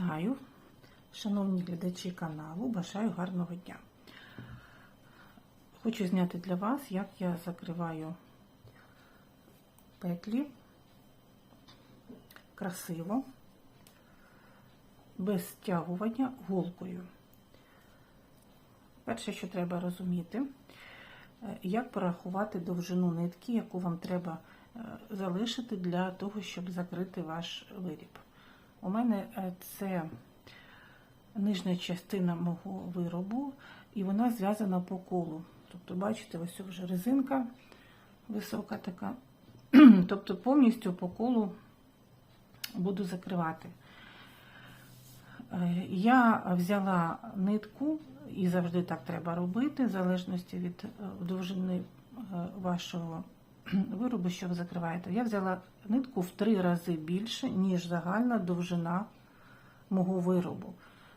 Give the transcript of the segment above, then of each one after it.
Вітаю, шановні глядачі каналу, бажаю гарного дня. Хочу зняти для вас, як я закриваю петлі красиво, без стягування голкою. Перше, що треба розуміти, е, як порахувати довжину нитки, яку вам треба е, залишити для того, щоб закрити ваш виріб. У мене е, це нижня частина мого виробу, і вона зв'язана по колу. Тобто, бачите, ось вже резинка висока така. Тобто повністю по колу буду закривати. Е, Я взяла нитку, і завжди так треба робити, в залежності від е, довжини вашого виробу, що ви закриваєте. Я взяла нитку в три рази більше, ніж загальна довжина мого виробу.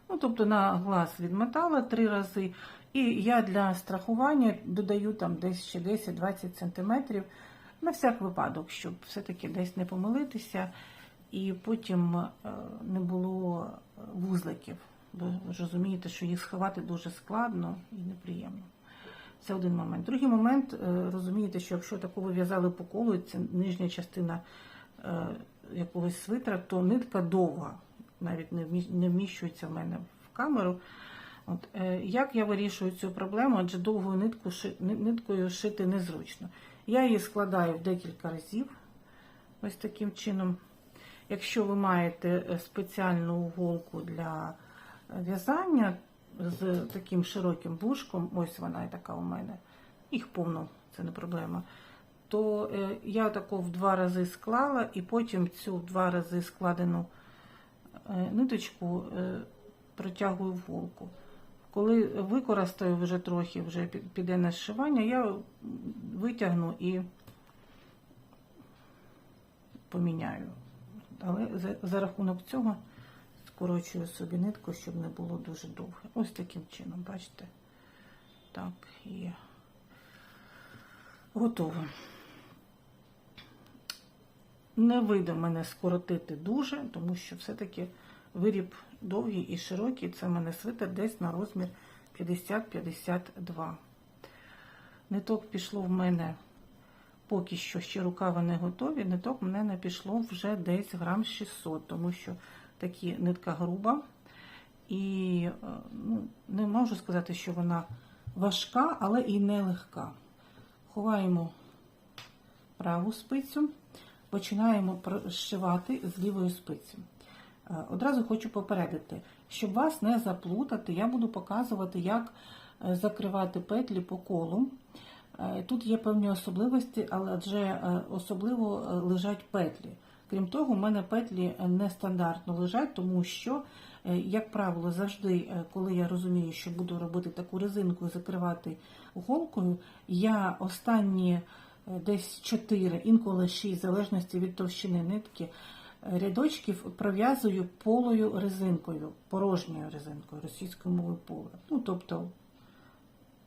Ну, тобто на глаз відмотала три рази. І я для страхування додаю там десь ще 10-20 см на всяк випадок, щоб все-таки десь не помилитися, і потім е, не було вузликів. Ви розумієте, що їх сховати дуже складно і неприємно. Це один момент. Другий момент, е, розумієте, що якщо таку ви в'язали по колу, це нижня частина е, якогось свитра, то нитка довга, навіть не вміщується в мене в камеру. От, е, як я вирішую цю проблему, адже довгою нитку, ниткою шити незручно. Я її складаю в декілька разів, ось таким чином. Якщо ви маєте спеціальну голку для в'язання з таким широким вушком, ось вона і така у мене, їх повно, це не проблема. То е, я таку в два рази склала, і потім цю в два рази складену е, ниточку е, протягую в голку. Коли використаю вже трохи, вже піде на зшивання, я витягну і поміняю. Але за, за рахунок цього скорочую собі нитку, щоб не було дуже довго. Ось таким чином, бачите? Так, і готово. Не вийде мене скоротити дуже, тому що все-таки виріб довгий і широкий. Це в мене свитер десь на розмір 50-52. Ниток пішло в мене поки що ще рукави не готові. Ниток в мене пішло вже десь грам 600, тому що такі нитка груба. І е, ну, не можу сказати, що вона важка, але і не легка. Ховаємо праву спицю, починаємо зшивати з лівою спиці. Е, Одразу хочу попередити, щоб вас не заплутати, я буду показувати, як е, закривати петлі по колу. Тут є певні особливості, але адже особливо лежать петлі. Крім того, у мене петлі нестандартно лежать, тому що, е, як правило, завжди, е, коли я розумію, що буду робити таку резинку і закривати голкою, я останні е, десь 4, інколи 6, в залежності від товщини нитки, рядочків пров'язую полою резинкою, порожньою резинкою, російською мовою поле. Ну, тобто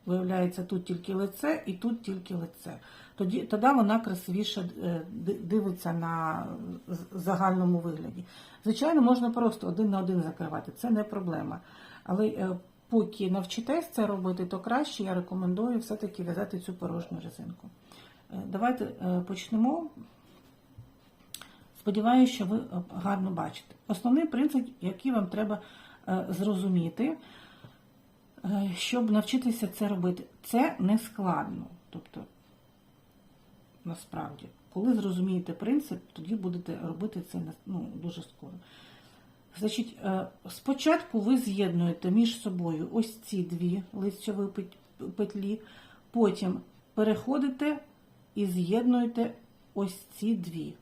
Виявляється, тут тільки лице і тут тільки лице. Тоді, тоді вона красивіше е, дивиться на загальному вигляді. Звичайно, можна просто один на один закривати, це не проблема. Але е, поки навчитесь це робити, то краще я рекомендую все-таки в'язати цю порожню резинку. Е, Давайте почнемо. Сподіваюся, що ви гарно бачите. Основний принцип, який вам треба зрозуміти, щоб навчитися це робити. Це не складно. Тобто, насправді, коли зрозумієте принцип, тоді будете робити це ну, дуже скоро. Значить, е, спочатку ви з'єднуєте між собою ось ці дві лицьові петлі, потім переходите і з'єднуєте ось ці дві.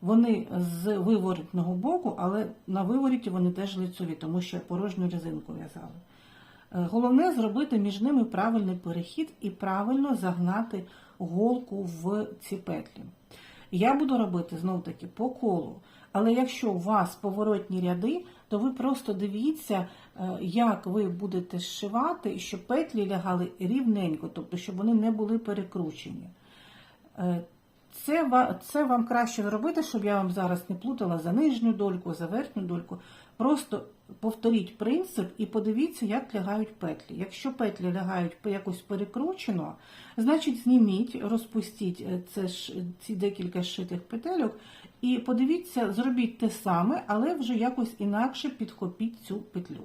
Вони з виворітного боку, але на вивороті вони теж лицьові, тому що порожню резинку в'язала. Е, Головне зробити між ними правильний перехід і правильно загнати голку в ці петлі. Я буду робити знов таки по колу. Але якщо у вас поворотні ряди, то ви просто дивіться, е, як ви будете зшивати, щоб петлі лягали рівненько, тобто щоб вони не були перекручені. Е, Це, це вам краще зробити, щоб я вам зараз не плутала за нижню дольку, за верхню дольку. Просто повторіть принцип і подивіться, як лягають петлі. Якщо петлі лягають якось перекручено, значить зніміть, розпустіть е, це ж, ці декілька зшитих петельок і подивіться, зробіть те саме, але вже якось інакше підхопіть цю петлю.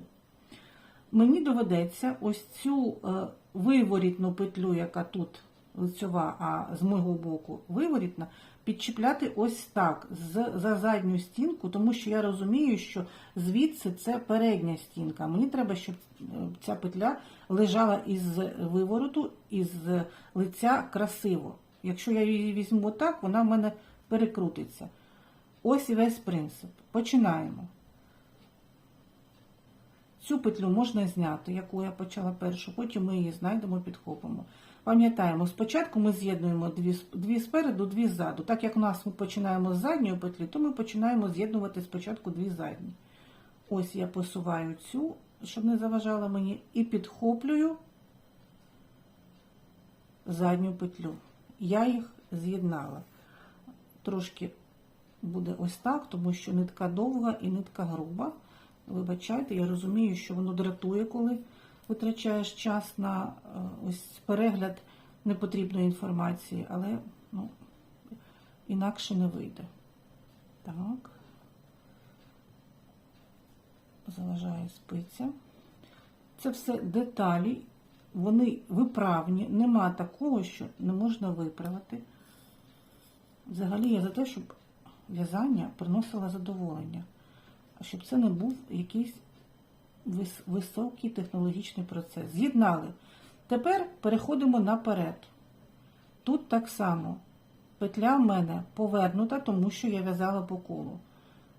Мені доведеться ось цю е, виворітну петлю, яка тут лицьова, а з мого боку виворітна, підчіпляти ось так з, за задню стінку, тому що я розумію, що звідси це передня стінка. Мені треба, щоб е, ця петля лежала із вивороту, із лиця красиво. Якщо я її візьму так, вона в мене перекрутиться. Ось і весь принцип. Починаємо. Цю петлю можна зняти, яку я почала першу, потім ми її знайдемо, підхопимо. Пам'ятаємо, спочатку ми з'єднуємо дві, дві спереду, дві ззаду. Так як у нас ми починаємо з задньої петлі, то ми починаємо з'єднувати спочатку дві задні. Ось я посуваю цю, щоб не заважала мені, і підхоплюю задню петлю. Я їх з'єднала. Трошки буде ось так, тому що нитка довга і нитка груба. Вибачайте, я розумію, що воно дратує, коли витрачаєш час на е, ось перегляд непотрібної інформації, але ну, інакше не вийде. Так. Заважає спиця. Це все деталі, вони виправні, нема такого, що не можна виправити. Взагалі я за те, щоб в'язання приносило задоволення, а щоб це не був якийсь високий технологічний процес. З'єднали. Тепер переходимо наперед. Тут так само. Петля в мене повернута, тому що я в'язала по колу.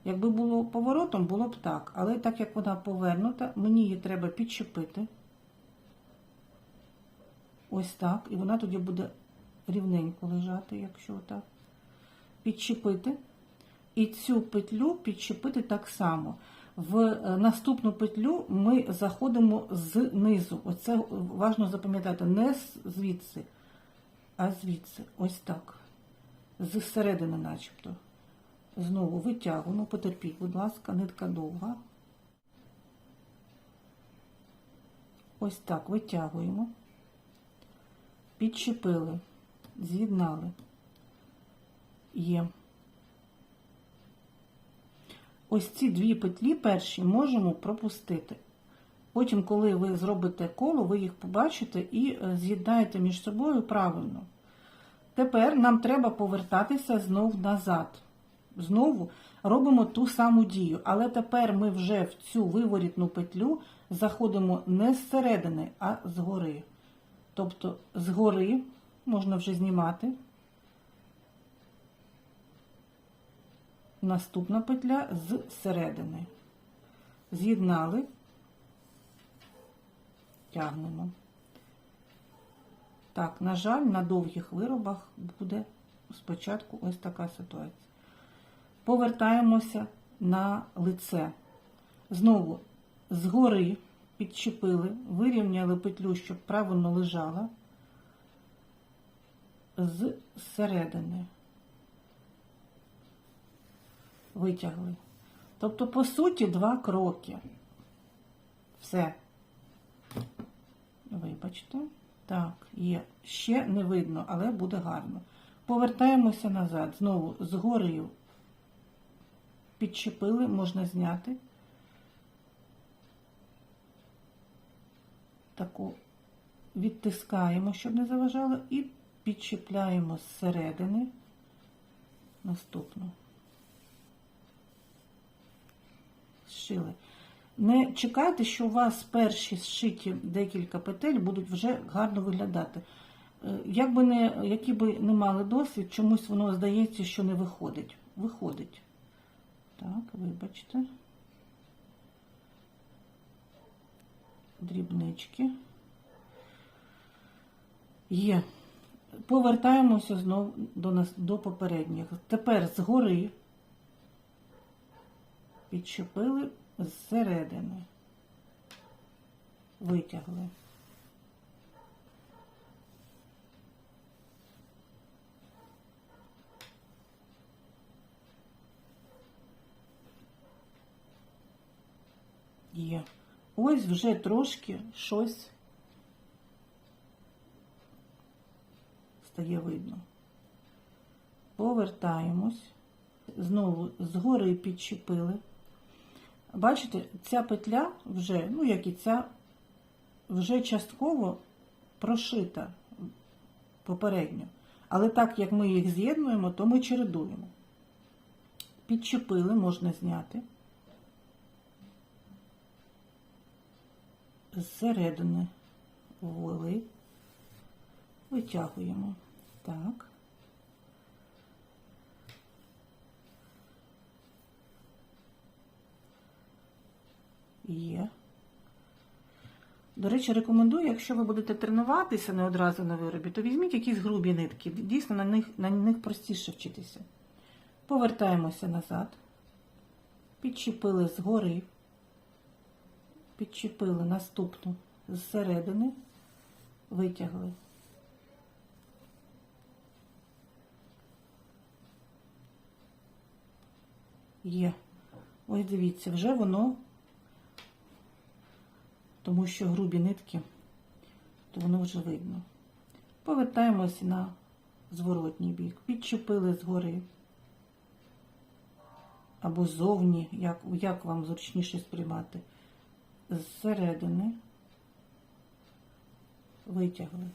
Якби було поворотом, було б так. Але так як вона повернута, мені її треба підчепити. Ось так. І вона тоді буде рівненько лежати, якщо так. Підчепити. І цю петлю підчепити так само. В е, наступну петлю ми заходимо знизу. Оце важливо запам'ятати, не звідси, а звідси. Ось так. З середини начебто. Знову витягуємо, потерпіть, будь ласка, нитка довга. Ось так витягуємо. Підчепили, з'єднали. Є. Ось ці дві петлі перші можемо пропустити. Потім, коли ви зробите коло, ви їх побачите і е, з'єднаєте між собою правильно. Тепер нам треба повертатися знов назад. Знову робимо ту саму дію, але тепер ми вже в цю виворітну петлю заходимо не зсередини, а згори. Тобто згори можна вже знімати. Наступна петля з середини. З'єднали, тягнемо. Так, на жаль, на довгих виробах буде спочатку ось така ситуація. Повертаємося на лице. Знову згори підчепили, вирівняли петлю, щоб правильно лежала з середини. Витягли. Тобто, по суті, два кроки. Все. Вибачте. Так, є. Ще не видно, але буде гарно. Повертаємося назад. Знову згори підчепили, можна зняти. Таку відтискаємо, щоб не заважало, і підчіпляємо зсередини наступну. Зшили. Не чекайте, що у вас перші зшиті декілька петель будуть вже гарно виглядати. Е, Як би не, які би не мали досвід, чомусь воно здається, що не виходить. Виходить. Так, вибачте. Дрібнички. Є. Повертаємося знову до, нас, до попередніх. Тепер згори підчепили зсередини, витягли. Є. Ось вже трошки щось стає видно. Повертаємось, знову згори підчепили. Бачите, ця петля вже, ну як і ця, вже частково прошита попередньо. Але так як ми їх з'єднуємо, то ми чередуємо. Підчепили, можна зняти. Зсередини ввели, витягуємо. Так. Є. До речі, рекомендую, якщо ви будете тренуватися не одразу на виробі, то візьміть якісь грубі нитки. Дійсно, на них, на них простіше вчитися. Повертаємося назад. Підчепили згори, підчепили наступну зсередини, витягли. Є. Ось дивіться, вже воно, тому що грубі нитки, то воно вже видно. Повертаємося на зворотній бік. Підчепили згори або ззовні, як, як вам зручніше сприймати, зсередини витягли.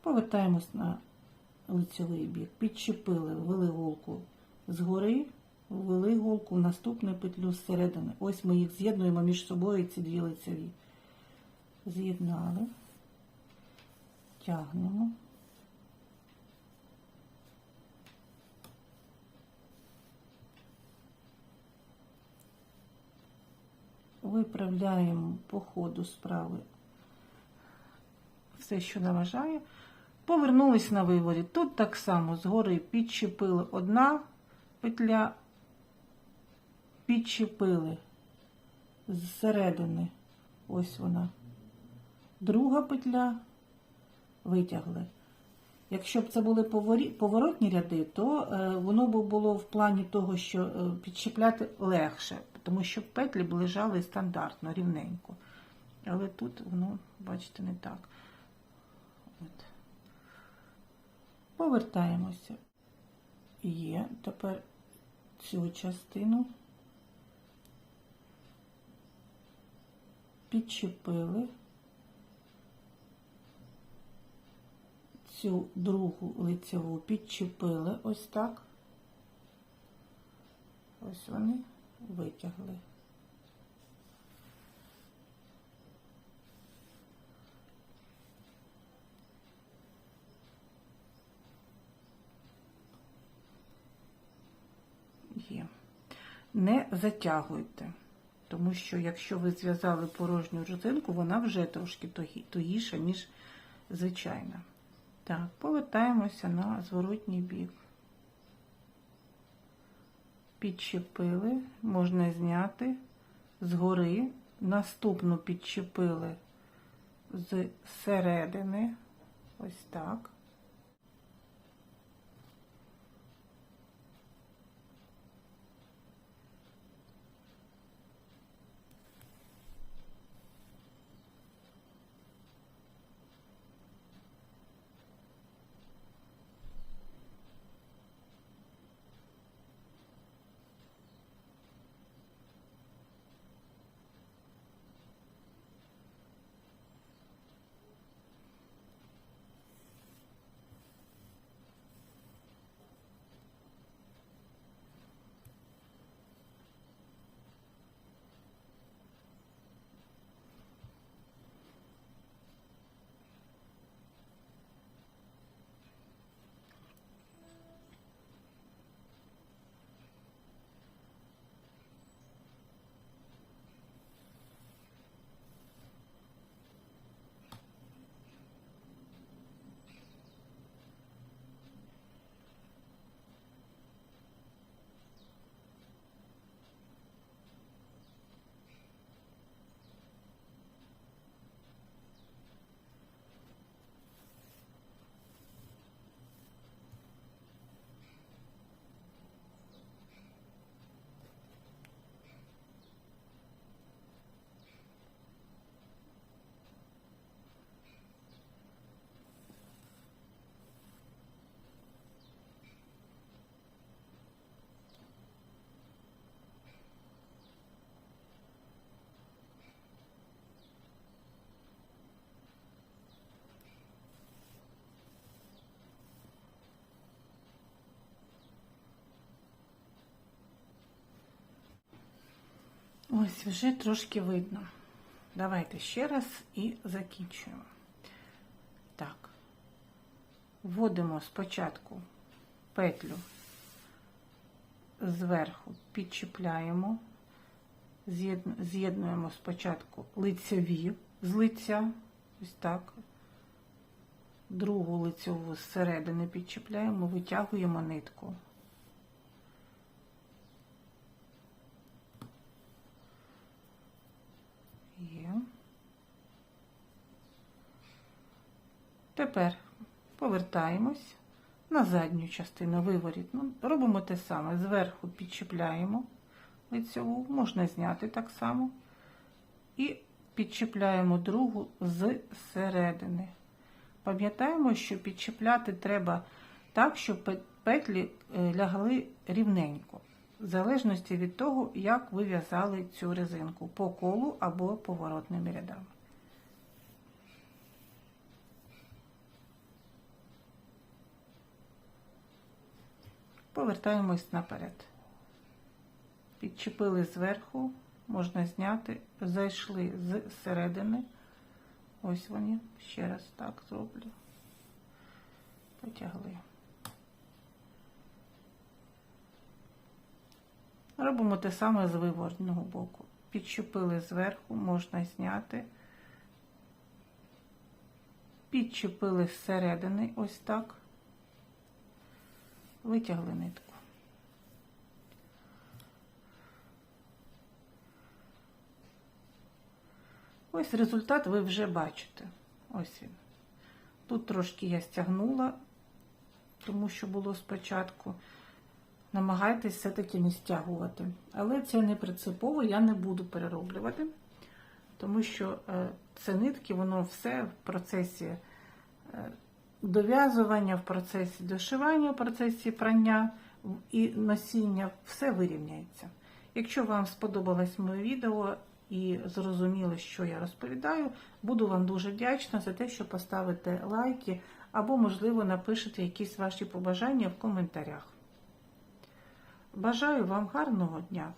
Повертаємось на лицьовий бік, підчепили, ввели голку згори, ввели голку в наступну петлю зсередини. Ось ми їх з'єднуємо між собою ці дві лицеві. З'єднали, тягнемо. Виправляємо по ходу справи все, що заважає. Повернулись на виворі. Тут так само згори підчепили одна петля, підчепили зсередини, ось вона, друга петля, витягли. Якщо б це були поворотні ряди, то е, воно б було в плані того, що е, підчепляти легше, тому що петлі б лежали стандартно, рівненько. Але тут воно, бачите, не так. От. Повертаємося. Є тепер цю частину підчепили цю другу лицеву підчепили ось так. Ось вони витягли. Є. Не затягуйте, тому що якщо ви зв'язали порожню резинку, вона вже трошки тугіша, ніж звичайна. Так, повертаємося на зворотній бік. Підчепили, можна зняти згори, наступну підчепили з середини, ось так. Ось вже трошки видно. Давайте ще раз і закінчуємо. Так. Вводимо спочатку петлю зверху, підчіпляємо, з'єднуємо спочатку лицеві з лиця, ось так. Другу лицеву зсередини підчіпляємо, витягуємо нитку. Є. Тепер повертаємось на задню частину виворітну. Робимо те саме. Зверху підчіпляємо лицеву, можна зняти так само. І підчіпляємо другу з середини. Пам'ятаємо, що підчіпляти треба так, щоб петлі е, лягли рівненько, в залежності від того, як ви в'язали цю резинку по колу або поворотними рядами. Повертаємось наперед. Підчепили зверху, можна зняти, зайшли з середини. Ось вони, ще раз так зроблю. Потягли. Робимо те саме з виворотного боку. Підчепили зверху, можна зняти. Підчепили зсередини, ось так. Витягли нитку. Ось результат ви вже бачите. Ось він. Тут трошки я стягнула, тому що було спочатку. Намагайтесь все-таки не стягувати. Але це не принципово, я не буду перероблювати, тому що е, це нитки, воно все в процесі е, дов'язування, в процесі дошивання, в процесі прання і носіння, все вирівняється. Якщо вам сподобалось моє відео і зрозуміло, що я розповідаю, буду вам дуже вдячна за те, що поставите лайки або, можливо, напишете якісь ваші побажання в коментарях. Бажаю вам гарного дня!